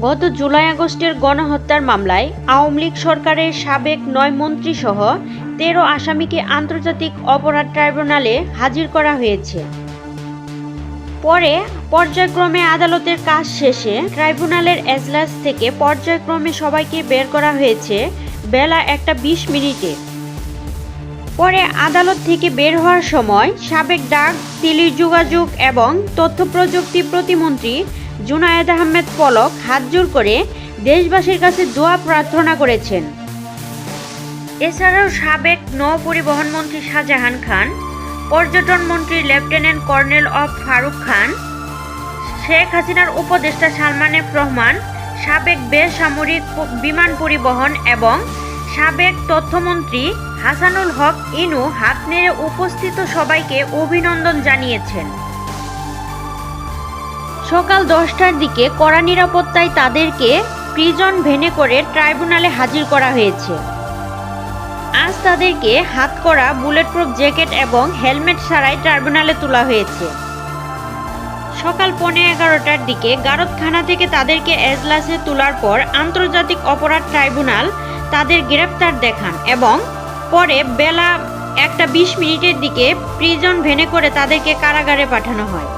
গত জুলাই আগস্টের গণহত্যার মামলায় আওয়ামী লীগ সরকারের সাবেক নয় মন্ত্রী সহ তেরো আসামিকে আন্তর্জাতিক অপরাধ ট্রাইব্যুনালে হাজির করা হয়েছে। পরে পর্যায়ক্রমে আদালতের কাজ শেষে ট্রাইব্যুনালের এজলাস থেকে পর্যায়ক্রমে সবাইকে বের করা হয়েছে বেলা একটা বিশ মিনিটে। পরে আদালত থেকে বের হওয়ার সময় সাবেক ডাক টেলি যোগাযোগ এবং তথ্য প্রযুক্তি প্রতিমন্ত্রী জুনায়েদ আহমেদ পলক হাত জোর করে দেশবাসীর কাছে দোয়া প্রার্থনা করেছেন। এছাড়াও সাবেক নৌ পরিবহন মন্ত্রী শাহজাহান খান, পর্যটন মন্ত্রী লেফটেন্যান্ট কর্নেল অফ ফারুক খান, শেখ হাসিনার উপদেষ্টা সালমান এফ রহমান, সাবেক বেসামরিক বিমান পরিবহন এবং সাবেক তথ্যমন্ত্রী হাসানুল হক ইনু হাত নেড়ে উপস্থিত সবাইকে অভিনন্দন জানিয়েছেন। সকাল দশটার দিকে কড়া নিরাপত্তায় তাদেরকে প্রিজন ভেনে করে ট্রাইব্যুনালে হাজির করা হয়েছে। আজ তাদেরকে হাত করা বুলেট প্রুফ জ্যাকেট এবং হেলমেট ছাড়াই ট্রাইব্যুনালে তোলা হয়েছে। সকাল পৌনে এগারোটার দিকে গারদখানা থেকে তাদেরকে এজলাসে তোলার পর আন্তর্জাতিক অপরাধ ট্রাইব্যুনাল তাদের গ্রেপ্তার দেখান এবং পরে বেলা একটা বিশ মিনিটের দিকে প্রিজন ভেনে করে তাদেরকে কারাগারে পাঠানো হয়।